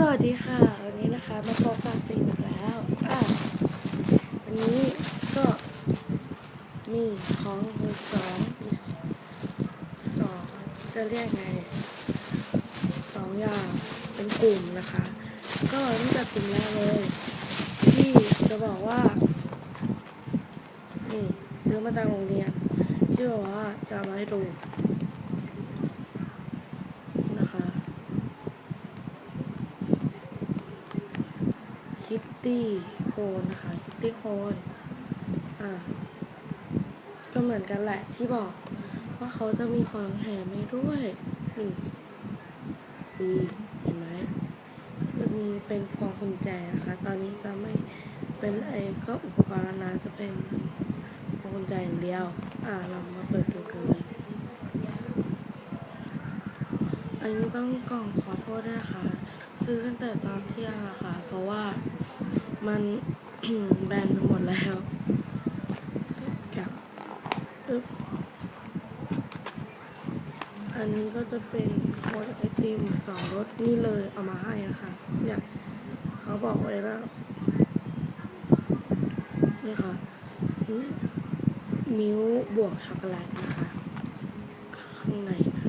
สวัสดีค่ะ วันนี้นะคะมาพบกับฟิล์มอีกแล้วอะวันนี้ก็มีของมือสองอีกสองจะเรียกไงสองอย่างเป็นกลุ่มนะคะ ก็เริ่มจากกลุ่มแรกเลย ที่จะบอกว่า นี่ซื้อมาจากโรงเรียนที่อว่าจะเอมาให้ดูนะคะ คิตตี้โคนนะคะคิตตี้โคนอะก็เหมือนกันแหละที่บอกว่าเขาจะมีของแถมให้ด้วยนี่อืมเห็นไหมจะมีเป็นกล่องกุญแจนะคะ ตอนนี้จะไม่เป็นไอ้ก็อุปกรณ์ล้วนะจะเป็นกองกุญแจอย่างเดียว อะเรามาเปิดดูกันเลยอันนี้ต้องกล่องขอโทษด้วยนะคะ ซื้อตั้งแต่ตอนเที่ยงอะค่ะ เพราะว่ามันแบนไปหมดแล้วกับอึ๊บอันนี้ก็จะเป็นโค้ดไอติมสองรสนี่เลยเอามาให้อะค่ะ เนี่ยเขาบอกไว้แล้วนี่ค่ะมมิ้วบวกช็อกโกแลตนะคะ ข้างในนะ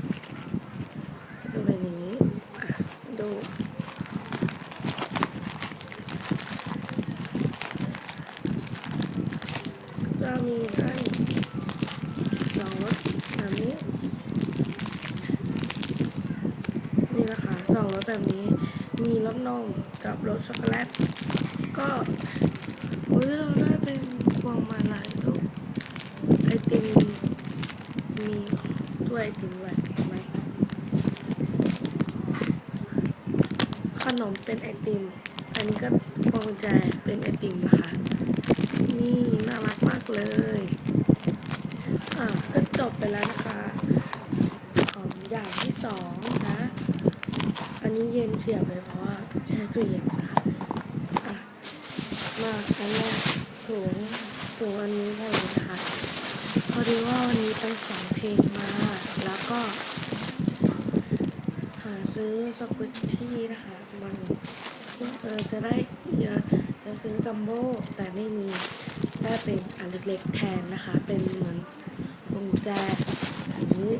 ก็จะเป็นอย่างนี้อะดู จะมีให้สองรสแบบนี้ นี่นะคะสองรสแบบนี้ มีรสนมกับรสช็อกโกแลต ก็อุ้ยเราได้เป็นพวงมาลัยลูกไอติมมีถ้ วยไอติมด้วยเห็นไหมขนมเป็นไอติม อันนี้ก็พวงกุญแจเป็นไอติมนะคะ นี่น่ารักมากเลย อะก็จบไปแล้วนะคะ ของอย่างที่สองนะ อันนี้เย็นเฉียบเลยเพราะว่าแช่ตู้เย็นนะคะอะ มาอันแรกถุงถุงอันนี้เลยนะคะพอดีว่าวันนี้ไปสองเพลงมา แล้วก็ หาซื้อสกุชชี่นะคะมันเออจะได้เยอะจะซื้อจัมโบ้แต่ไม่มีได้เป็นอันเล็กๆแทนนะคะ เป็นเหมือนกุญแจอันนี้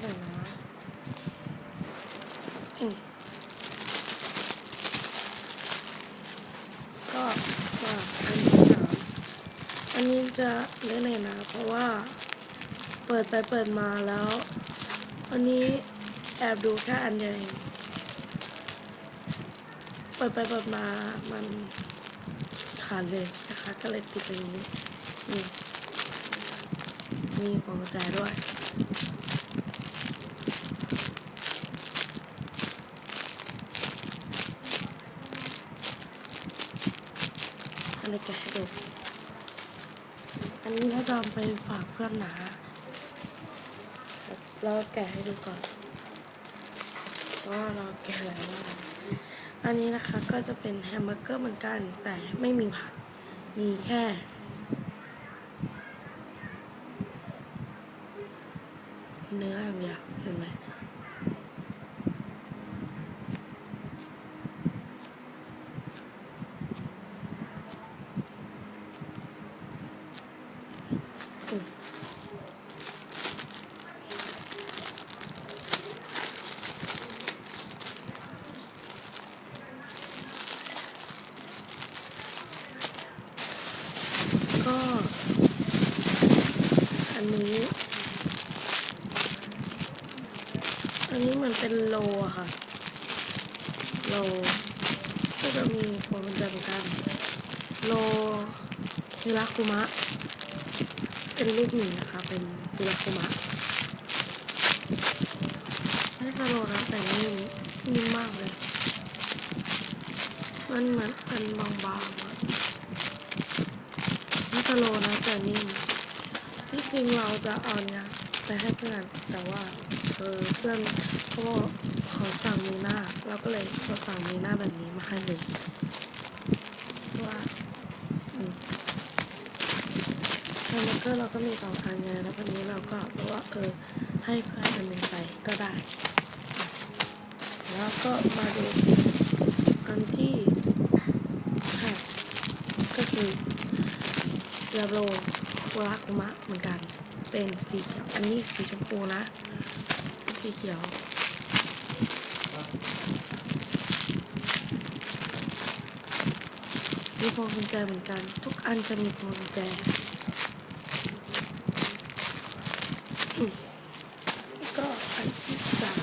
อืมก็ว่าอันที่สามอันนี้จะเล่นเลยนะ เพราะว่าเปิดไปเปิดมาแล้ว อันนี้แอบดูแค่อันเดียวเปิดไปเปิดมามันขาดเลยนะคะก็เลยติดไปอย่างนี้นี่มีพวงกุญแจด้วย อันนี้แกะให้ดู อันนี้เราจะเอาไปฝากเพื่อนหนา เราแกะให้ดูก่อนว่าเราแกะอะไรบ้างอันนี้นะคะก็จะเป็นแฮมเบอร์เกอร์เหมือนกัน แต่ไม่มีผัก มีแค่เนื้ออย่างเดียวเห็นไหม อืมก็ อันนี้ อันนี้มือนเป็นโลค่ะ โล ก็จะมีพวงกุญแจเหมือนกัน โลฮิราคุมะ เป็นรูปหมีนะคะ เป็นฮิราคุมะไม่สโลนะแต่นิ่มนิ่มมากเลย มันเหมือนเป็นบางๆอะไม่สโลนะแต่นิ่มที่ จริงเราจะเอาเนี่ยไปให้เพื่อนแต่ว่าเออเพื่อนเขาขอสั่งมีหน้าเราก็เลยขอสั่งมีหน้าแบบนี้มาให้เลยว่าอืมแฮมเบอร์เกอร์เราก็มีสองอันไงแล้ววันนี้เราก็บอกว่าเออให้เพื่อนอันหนึ่งไปก็ได้ แล้วก็มาดูอันที่ห้าก็คือยาโร ราคุมะเหมือนกัน เป็นสีเขียว อันนี้สีชมพูนะ สีเขียว มีพวงกุญแจเหมือนกัน ทุกอันจะมีพวงกุญแจอืมก็อันที่สาม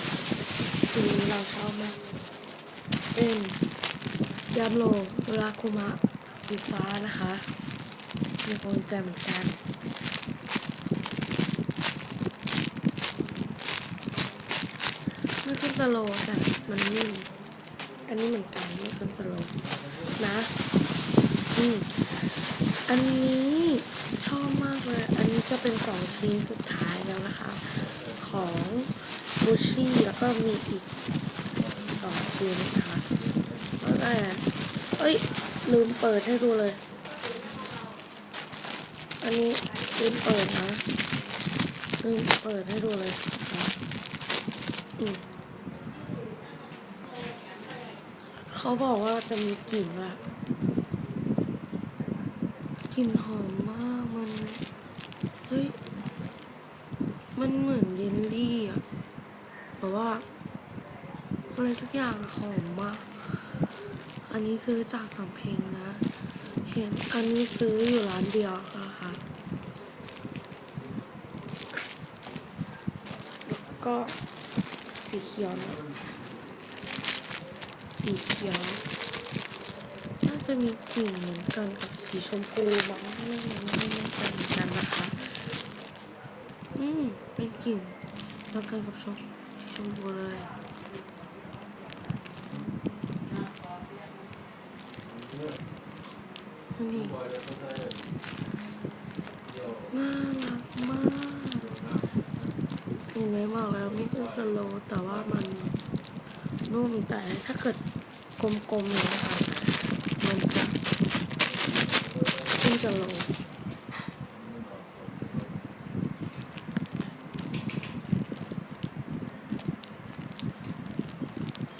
สีเราชอบมากเป็นยามโลราคุมะสีฟ้านะคะมีพวงกุญแจเหมือนกัน ไม่ขึ้น สโลว์แต่มันนิ่มอันนี้เหมือนกันไม่ขึ้นสโลนะอืมอันนี้ชอบมากเลย อันนี้จะเป็นสองชิ้นสุดท้ายแล้วนะคะ ของบูชี่แล้วก็มีอีกสองชิ้นนะคะแล้วแต่เอ้ย ลืมเปิดให้ดูเลย อันนี้ลืมเปิดนะลืมเปิดให้ดูเลยอืม เขาบอกว่าจะมีกลิ่นแบบกลิ่นหอมมากมันเฮ้ยมันเหมือนเยลลี่อะแต่ว่าอะไรสักอย่างหอมมาก อันนี้ซื้อจากสำเพ็งนะ เห็นอันนี้ซื้ออยู่ร้านเดียวค่ะค่ะแล้วก็สีเขียวนะ สีเขียว น่าจะมีกลิ่นเหมือนกันกับสีชมพูมั้งไม่ไม่แน่ใจเหมือนกันนะคะ อืม เป็นกลิ่นเหมือนกันกับชมสีชมพูเลยนี่น่ารักมากถึงแม้บอกแล้วไม่คือสโลแต่ว่ามันนุ่มแต่ถ้าเกิด กลมๆนะคะมันจะขึ้นจะลง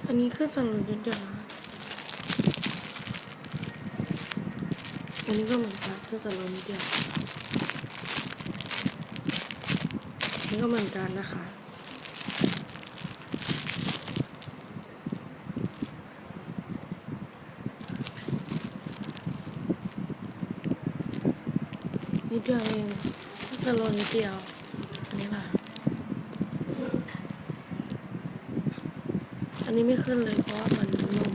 อันนี้คือสลัดนิดเดียวนะอันนี้ก็เหมือนกันคือสลัดนิดเดียวอันนี้ก็เหมือนกันนะคะ นิดเดียวเองสโลนิดเดียวอันนี้ล่ะอันนี้ไม่ขึ้นเลยเพราะว่ามันนุ่ม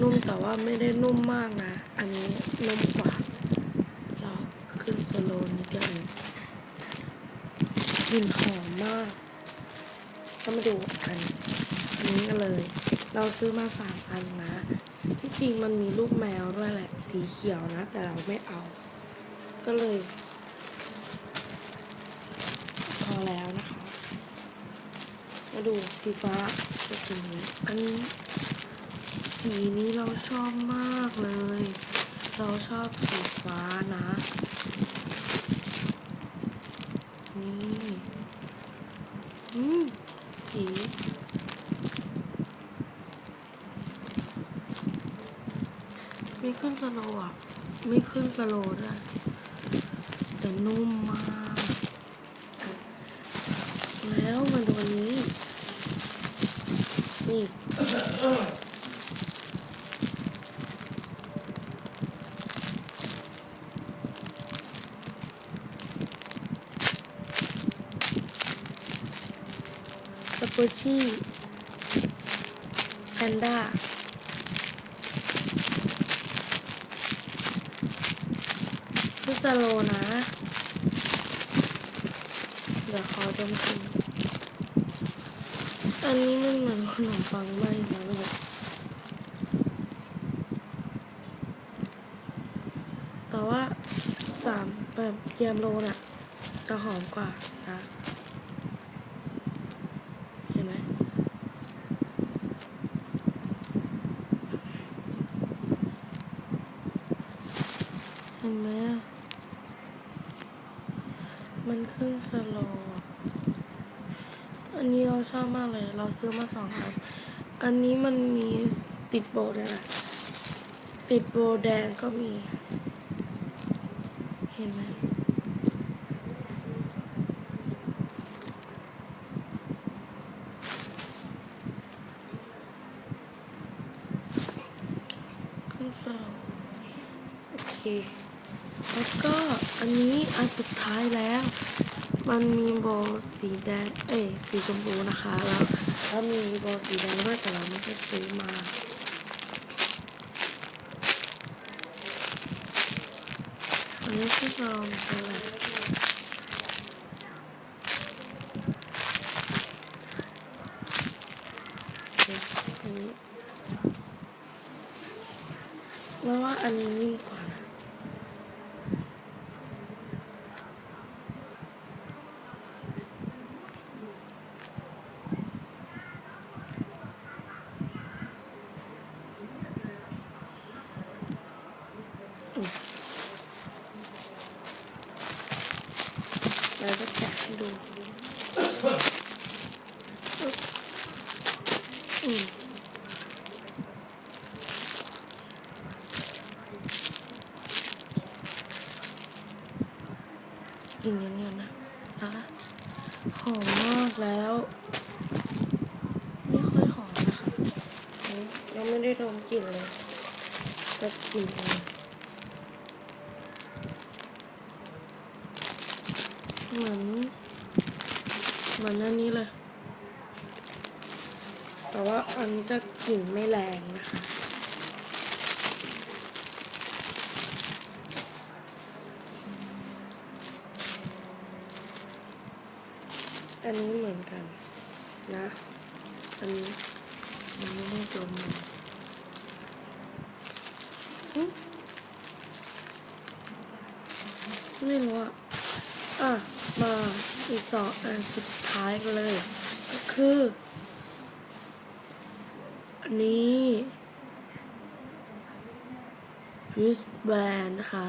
นุ่มแต่ว่าไม่ได้นุ่มมากนะ อันนี้นุ่มกว่าเราขึ้นสโลนิดเดียวเองกลิ่นหอมมากก็มาดูอันอันนี้กันเลย เราซื้อมาสามอันนะ ที่จริงมันมีลูกแมวด้วยแหละ สีเขียวนะ แต่เราไม่เอา ก็เลยพอแล้วนะคะ มาดูสีฟ้ากับสีนี้อันนี้สีนี้เราชอบมากเลย เราชอบสีฟ้านะนี่อืมสีไม่ขึ้นสโลว์อะ ไม่ขึ้นสโลว์ด้วย แต่นุ่มมาก แล้วมาดูอันนี้ นี่สปูชี่แพนด้าพุสโลนะ เดี๋ยวขอดมกินอันนี้มันเหมือนขนมปังไหมนะลูกแต่ว่าสามแบบเยมโลน่ะ จะหอมกว่านะเห็นไหมเห็นไหมอะมันขึ้นสโลว์ นนี้เราชอบมากเลย เราซื้อมาสองอัน อันนี้มันมีติดโบด้วยติดโบแดงก็มี เห็นไหมขึ้นสโลว์โอเค แล้วก็อันนี้อันสุดท้ายแล้ว มันมีโบสีแดง เอ้ยสีชมพูนะคะ แล้วแล้วมีโบสีแดงด้วยแต่เราไม่ได้ซื้อมาอันนี้ที่เราเป็นอะไรโอเคอันนี้ไม่ว่าอันนี้นิ่มกว่านะ เราจะแกะให้ดูอืมกินเนียนๆนะนะคะหอมมากแล้ว ไม่ค่อยหอมนะคะอันนี้ยังไม่ได้ดมกลิ่นเลยแต่กลิ่นอะไร เหมือนเหมื อนอันนี้เลย แต่ว่าอันนี้จะกลิ่นไม่แรงนะคะอันนี้เหมือนกันนะ อันนี้มันไม่ได้ตัวมันหึไม่รู้อะ อะ มา อีกสองอันสุดท้ายกันเลย ก็คือ อันนี้ wristband นะคะ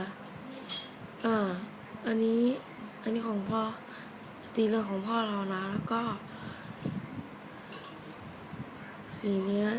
อ่า อันนี้ อันนี้ของพ่อ สีเหลืองของพ่อเรานะ แล้วก็ สีเนี้ย